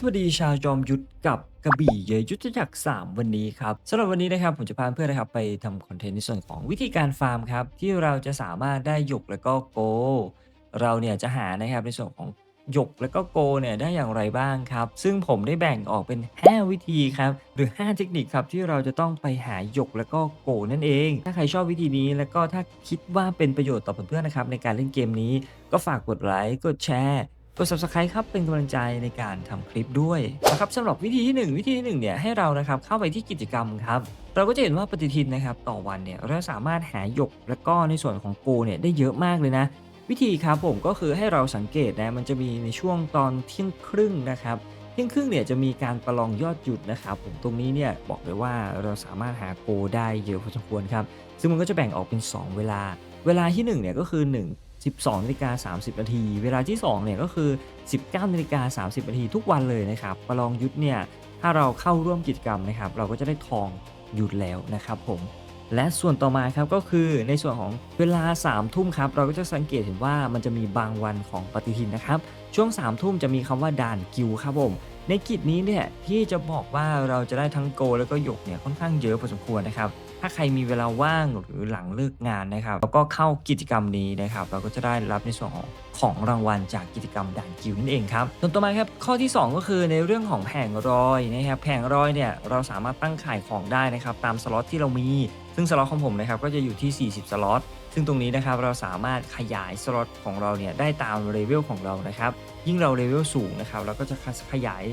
สวัสดีชาวจอมยุทธกับกระบี่เยยุทธจักร3วันนี้ครับสำหรับวันนี้นะครับผมจะพาเพื่อนนะครับไปทำคอนเทนต์ในส่วนของวิธีการฟาร์มครับที่เราจะสามารถได้หยกแล้วก็โก เราเนี่ยจะหานะครับในส่วนของหยกแล้วก็โกเนี่ยได้อย่างไรบ้างครับ ซึ่งผมได้แบ่งออกเป็น 5 วิธีครับหรือ 5 เทคนิคครับที่เราจะต้องไปหาหยกแล้วก็โกนั่นเอง ถ้าใครชอบวิธีนี้แล้วก็ถ้าคิดว่าเป็นประโยชน์ต่อเพื่อนๆนะครับในการเล่นเกมนี้ ก็ฝากกดไลค์กดแชร์ กด subscribe ครับเป็นกำลังใจในการทำคลิปด้วยนะครับสำหรับวิธีที่ 1 วิธีที่1เนี่ยให้เรานะครับเข้าไปที่กิจกรรมครับเราก็จะเห็นว่าปฏิทินนะครับต่อวันเนี่ยเราสามารถหาหยกและก็ในส่วนของโกเนี่ยได้เยอะมากเลยนะ วิธีครับผมก็คือให้เราสังเกตนะมันจะมีในช่วงตอนเที่ยงครึ่งนะครับเที่ยงครึ่งเนี่ยจะมีการประลองยอดหยุดนะครับผมตรงนี้เนี่ยบอกเลยว่าเราสามารถหาโกได้เยอะพอสมควรครับซึ่งมันก็จะแบ่งออกเป็น 2 เวลา เวลาที่1เนี่ยก็คือ 1 12นาฬิกา30นาทีเวลาที่2เนี่ยก็คือ 19นาฬิกา30นาทีทุกวันเลยนะครับประลองยุทธเนี่ยถ้าเราเข้าร่วมกิจกรรมนะครับ เราก็จะได้ทองหยุดแล้วนะครับผมและส่วนต่อมาครับก็คือในส่วนของเวลา3ามทุ่มครับเราก็จะสังเกตเห็นว่ามันจะมีบางวันของปฏิทินนะครับ ช่วง3ามทุ่มจะมีคำว่าด่านกิวครับผม ในกิจนี้เนี่ยที่จะบอกว่าเราจะได้ทั้งโกแล้วก็หยกเนี่ยค่อนข้างเยอะพอสมควรนะครับ ถ้าใครมีเวลาว่างหรือหลังเลิกงานนะครับ แล้วก็เข้ากิจกรรมนี้นะครับ เราก็จะได้รับในส่วนของ ของรางวัลจากกิจกรรมด่านกิวนั่นเองครับส่วนต่อมาครับข้อที่ 2 ก็คือในเรื่องของแผงรอยนะครับแผงรอยเนี่ยเราสามารถตั้งขายของได้นะครับตามสล็อตที่เรามี ซึ่งสล็อตของผมนะครับก็จะอยู่ที่ 40 สล็อตซึ่งตรงนี้นะครับเราสามารถขยายสล็อตของเราเนี่ยได้ตามเลเวลของเรานะครับยิ่งเราเลเวลสูงนะครับเราก็จะขยาย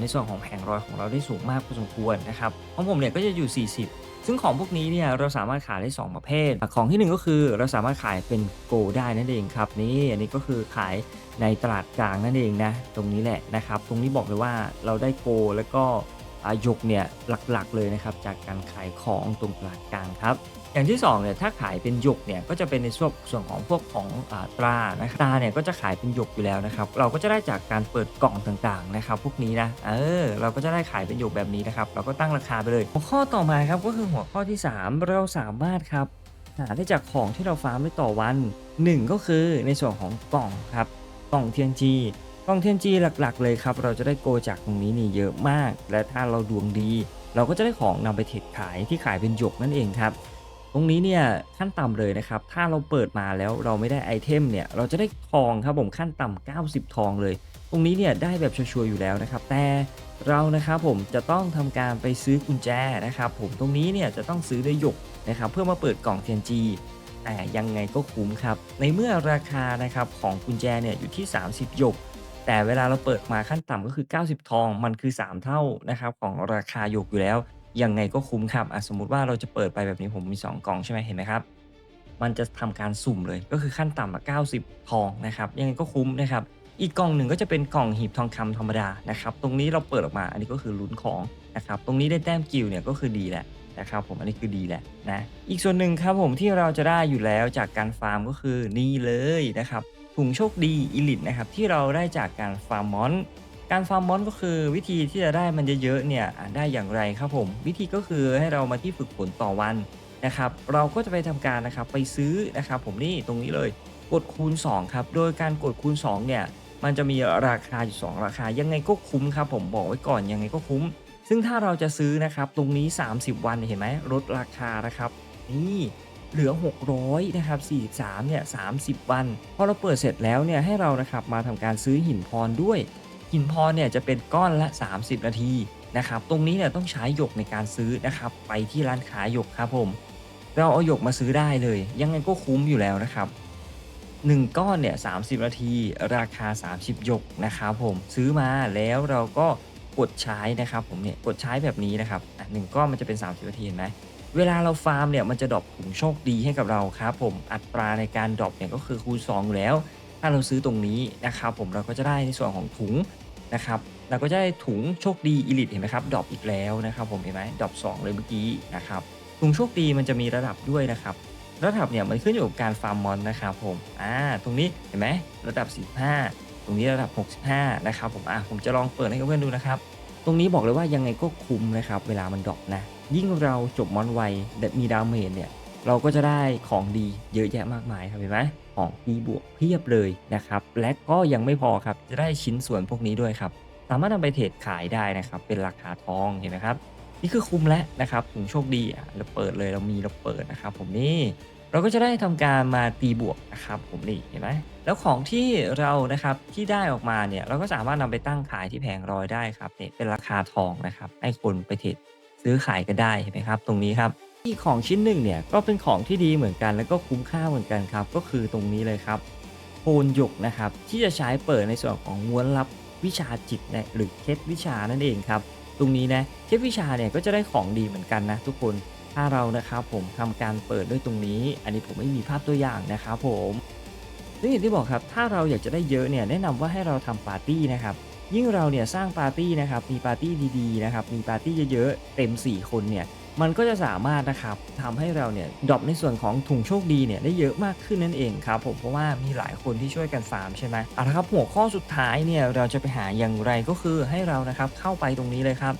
ในส่วนของแผงรอยของเราได้สูงมากพอสมควรนะครับของผมเนี่ยก็จะอยู่ 40 ซึ่งของพวกนี้เนี่ยเราสามารถขายได้ 2 ประเภท ของที่ 1 ก็คือเราสามารถขายเป็นโกได้นั่นเองครับนี่อันนี้ก็คือขายในตลาดกลางนั่นเองนะตรงนี้แหละนะครับ ตรงนี้บอกเลยว่าเราได้โกแล้วก็ อายกเนี่ยหลักๆเลยนะครับจากการขายของตรงตลาดกลางครับอย่างที่2เนี่ยถ้าขายเป็นหยกเนี่ยก็จะเป็นในส่วนส่วนของพวกของอตรานะครับตราเนี่ยก็จะขายเป็นหยกอยู่แล้วนะครับเราก็จะได้จากการเปิดกล่องต่างๆนะครับพวกนี้นะเออเราก็จะได้ขายเป็นหยกแบบนี้นะครับเราก็ตั้งราคาไปเลย หัวข้อต่อมาครับก็คือหัวข้อที่ 3 เราสามารถครับหาได้จากของที่เราฟาร์มได้ต่อวัน 1 ก็คือในส่วนของกล่องครับกล่องเทียนจี กล่องเทียนจีหลักๆ เลยครับ เราจะได้โกจากตรงนี้นี่เยอะมาก และถ้าเราดวงดี เราก็จะได้ของนำไปเทรดขายที่ขายเป็นหยกนั่นเองครับ ตรงนี้เนี่ยขั้นต่ำเลยนะครับ ถ้าเราเปิดมาแล้วเราไม่ได้ไอเทมเนี่ยเราจะได้ทองครับผมขั้นต่ำ90 ทองเลย ตรงนี้เนี่ยได้แบบชัวร์อยู่แล้วนะครับ แต่เรานะครับผมจะต้องทำการไปซื้อกุญแจนะครับผมตรงนี้เนี่ยจะต้องซื้อด้วยหยกนะครับเพื่อมาเปิดกล่อง TNG แต่ยังไงก็คุ้มครับ ในเมื่อราคานะครับของกุญแจเนี่ยอยู่ที่ 30หยก แต่เวลาเราเปิดมาขั้นต่ำก็คือ 90 ทอง มันคือ 3 เท่านะครับของราคาหยกอยู่แล้ว ยังไงก็คุ้มครับสมมติว่าเราจะเปิดไปแบบนี้ผมมี 2 กล่องใช่ไหมเห็นไหมครับ มันจะทำการสุ่มเลยก็คือขั้นต่ำอะ90 ทองนะครับ ยังไงก็คุ้มนะครับ อีกกล่องหนึ่งก็จะเป็นกล่องหีบทองคำธรรมดานะครับ ตรงนี้เราเปิดออกมา อันนี้ก็คือลุ้นของนะครับ ตรงนี้ได้แต้มกิลเนี่ยก็คือดีแหละนะครับผมอันนี้คือดีแหละนะ อีกส่วนหนึ่งครับผมที่เราจะได้อยู่แล้วจากการฟาร์มก็คือนี่เลยนะครับ ถุงโชคดีอิลิทนะครับที่เราได้จากการฟาร์มมอนการฟาร์มมอนก็คือวิธีที่จะได้มันเยอะๆเนี่ยได้อย่างไรครับผม วิธีก็คือให้เรามาที่ฝึกฝนต่อวันนะครับ เราก็จะไปทำการนะครับไปซื้อนะครับ ผมนี่ตรงนี้เลยกดคูณ 2 ครับ โดยการกดคูณ 2 เนี่ยมันจะมีราคาอยู่ 2 ราคายังไงก็คุ้มครับ ผมบอกไว้ก่อนยังไงก็คุ้ม ซึ่งถ้าเราจะซื้อนะครับตรงนี้ 30 วันเห็นไหมลดราคานะครับนี่ เหลือ 600นะครับ43เนี่ย30 วัน พอเราเปิดเสร็จแล้วเนี่ยให้เรานะครับมาทำการซื้อหินพรด้วย หินพรเนี่ยจะเป็นก้อนละ 30 นาทีนะครับตรงนี้เนี่ยต้องใช้หยกในการซื้อนะครับไปที่ร้านขายหยกครับผม เราเอาหยกมาซื้อได้เลย ยังไงก็คุ้มอยู่แล้วนะครับ1ก้อนเนี่ย30 นาที ราคา 30หยกนะครับผมซื้อมาแล้วเราก็กดใช้นะครับผมเนี่ยกดใช้แบบนี้นะครับหนึ่งก้อนมันจะเป็น 30 นาทีเห็นไหม เวลาเราฟาร์มเนี่ยมันจะดรอปถุงโชคดีให้กับเราครับผมอัตราในการดรอปเนี่ยก็คือคูณ2อยู่แล้ว ถ้าเราซื้อตรงนี้นะครับผมเราก็จะได้ในส่วนของถุงนะครับเราก็จะได้ถุงโชคดีอีลิทเห็นไหมครับดรอปอีกแล้วนะครับผมเห็นไหมดรอป2เลยเมื่อกี้นะครับถุงโชคดีมันจะมีระดับด้วยนะครับระดับเนี่ยมันขึ้นอยู่กับการฟาร์มมอนนะครับผมอ่าตรงนี้เห็นไหมระดับ45ตรงนี้ระดับ 65นะครับผมอ่าผมจะลองเปิดให้เพื่อนๆดูนะครับตรงนี้บอกเลยว่ายังไงก็คุ้มนะครับเวลามันดรอปนะ ยิ่งเราจบมอนไวและมีดาวเมจเนี่ยเราก็จะได้ของดีเยอะแยะมากมายครับเห็นไหมของดีบวกเพียบเลยนะครับ และก็ยังไม่พอครับ จะได้ชิ้นส่วนพวกนี้ด้วยครับ สามารถนำไปเทรดขายได้นะครับ เป็นราคาทองเห็นไหมครับ นี่คือคุ้มแล้วนะครับถุงโชคดีอะเราเปิดเลยเรามีเราเปิดนะครับ ผมนี่เราก็จะได้ทำการมาตีบวกนะครับ ผมนี่เห็นไหมแล้วของที่เรานะครับที่ได้ออกมาเนี่ยเราก็สามารถนำไปตั้งขายที่แผงรอยได้ครับเนี่ยเป็นราคาทองนะครับ ให้คนไปเทรด ซื้อขายกันได้เห็นไหมครับ ตรงนี้ครับที่ของชิ้นหนึ่งเนี่ยก็เป็นของที่ดีเหมือนกัน แล้วก็คุ้มค่าเหมือนกันครับ ก็คือตรงนี้เลยครับโพนหยกนะครับ ที่จะใช้เปิดในส่วนของม้วนลับวิชาจิตนะหรือเคล็ดวิชานั่นเองครับ ตรงนี้นะเคล็ดวิชาเนี่ยก็จะได้ของดีเหมือนกันนะทุกคนถ้าเรานะครับผมทำการเปิดด้วยตรงนี้ อันนี้ผมไม่มีภาพตัวอย่างนะครับผมซึ่งอย่างที่บอกครับถ้าเราอยากจะได้เยอะเนี่ยแนะนำว่าให้เราทำปาร์ตี้นะครับ ยิ่งเราเนี่ยสร้างปาร์ตี้นะครับมีปาร์ตี้ดีๆนะครับมีปาร์ตี้เยอะๆเต็ม 4 คนเนี่ยมันก็จะสามารถนะครับทำให้เราเนี่ยดรอปในส่วนของถุงโชคดีเนี่ยได้เยอะมากขึ้นนั่นเองครับผมเพราะว่ามีหลายคนที่ช่วยกันฟาร์มใช่ไหมเอาละครับหัวข้อสุดท้ายเนี่ยเราจะไปหาอย่างไรก็คือให้เรานะครับเข้าไปตรงนี้เลยครับ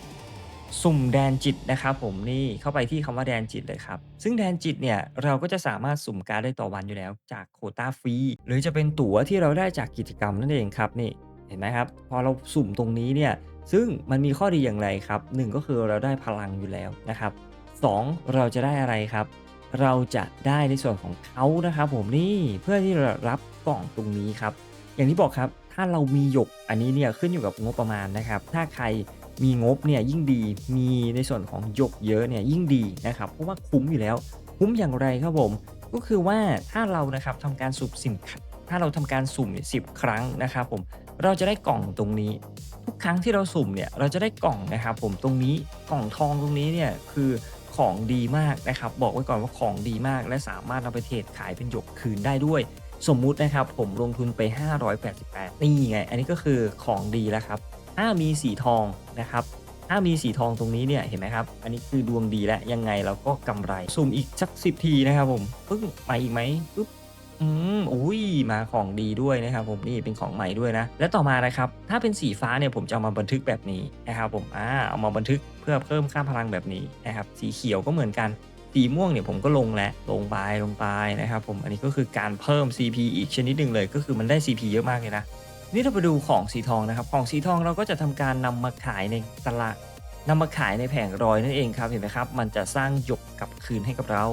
สุ่มแดนจิตนะครับผมนี่เข้าไปที่คำว่าแดนจิตเลยครับ ซึ่งแดนจิตเนี่ยเราก็จะสามารถสุ่มการได้ต่อวันอยู่แล้ว จากโคต้าฟรีหรือจะเป็นตั๋วที่เราได้จากกิจกรรมนั่นเองครับนี่ เห็นไหมครับ พอเราสุ่มตรงนี้เนี่ย ซึ่งมันมีข้อดีอย่างไรครับหนึ่งก็คือเราได้พลังอยู่แล้วนะครับ 2 เราจะได้อะไรครับ เราจะได้ในส่วนของเขานะครับ ผมนี่เพื่อที่จะรับกล่องตรงนี้ครับ อย่างที่บอกครับ ถ้าเรามีหยกอันนี้เนี่ยขึ้นอยู่กับงบประมาณนะครับ ถ้าใครมีงบเนี่ยยิ่งดี มีในส่วนของหยกเยอะเนี่ยยิ่งดีนะครับ เพราะว่าคุ้มอยู่แล้ว คุ้มอย่างไรครับผม ก็คือว่าถ้าเรานะครับทำการสุ่มสินถ้าเราทำการสุ่มสิครั้งนะครับผม เราจะได้กล่องตรงนี้ ทุกครั้งที่เราสุ่มเนี่ยเราจะได้กล่องนะครับผมตรงนี้กล่องทองตรงนี้เนี่ยคือของดีมากนะครับ บอกไว้ก่อนว่าของดีมาก และสามารถเอาไปเทรดขายเป็นหยกคืนได้ด้วย สมมุตินะครับผมลงทุนไป 588 นี่ไง อันนี้ก็คือของดีแล้วครับถ้ามีสีทองนะครับถ้ามีสีทองตรงนี้เนี่ยเห็นไหมครับ อันนี้คือดวงดีแล้วยังไงเราก็กำไร สุ่มอีกสักสิบทีนะครับผมปึ๊บมาอีกไหมปึ๊บ อืมอุ้ยมาของดีด้วยนะครับผมนี่เป็นของใหม่ด้วยนะ และต่อมานะครับ ถ้าเป็นสีฟ้าเนี่ยผมจะเอามาบันทึกแบบนี้นะครับผมอ่าเอามาบันทึกเพื่อเพิ่มค่าพลังแบบนี้นะครับสีเขียวก็เหมือนกันสีม่วงเนี่ยผมก็ลงแล้วลงไปลงไปนะครับผมอันนี้ก็คือการเพิ่ม CP อีกชนิดหนึ่งเลย ก็คือมันได้ CP เยอะมากเลยนะนี่เราไปดูของสีทองนะครับ ของสีทองเราก็จะทำการนำมาขายในตลาดนำมาขายในแผงรอยนั่นเองครับเห็นไหมครับ มันจะสร้างหยกกลับคืนให้กับเรา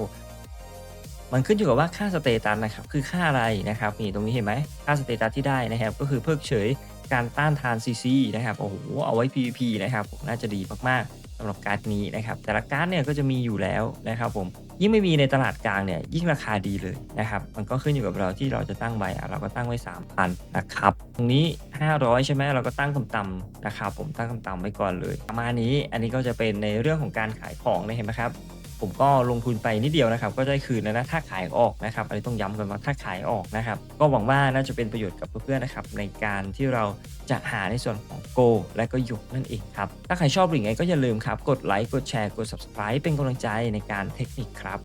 มันขึ้นอยู่กับว่าค่าสเตตัสนะครับคือค่าอะไรนะครับนี่ตรงนี้เห็นไหมค่าสเตตัสที่ได้นะครับก็คือเพิกเฉยการต้านทาน CC นะครับโอ้โหเอาไว้ PVP นะครับผมน่าจะดีมากๆสำหรับการ์ดนี้นะครับแต่ละการ์ดเนี่ยก็จะมีอยู่แล้วนะครับผมยิ่งไม่มีในตลาดกลางเนี่ยยิ่งราคาดีเลยนะครับมันก็ขึ้นอยู่กับเราที่เราจะตั้งไว้เราก็ตั้งไว้ 3,000นะครับตรงนี้ 500 ใช่ไหมเราก็ตั้งต่ำๆนะครับผมตั้งต่ำๆไว้ก่อนเลย ประมาณนี้อันนี้ก็จะเป็นในเรื่องของการขายของนะเห็นไหมครับ ผมก็ลงทุนไปนิดเดียวนะครับ ก็ได้คืนแล้วนะถ้าขายออกนะครับอันนี้ต้องย้ำกันว่าถ้าขายออกนะครับ ก็หวังว่าน่าจะเป็นประโยชน์กับเพื่อนๆนะครับ ในการที่เราจะหาในส่วนของโกและก็หยกนั่นเองครับ ถ้าใครชอบหรือไงก็อย่าลืมครับ กดไลค์กดแชร์กด subscribe เป็นกำลังใจในการเทคนิคครับ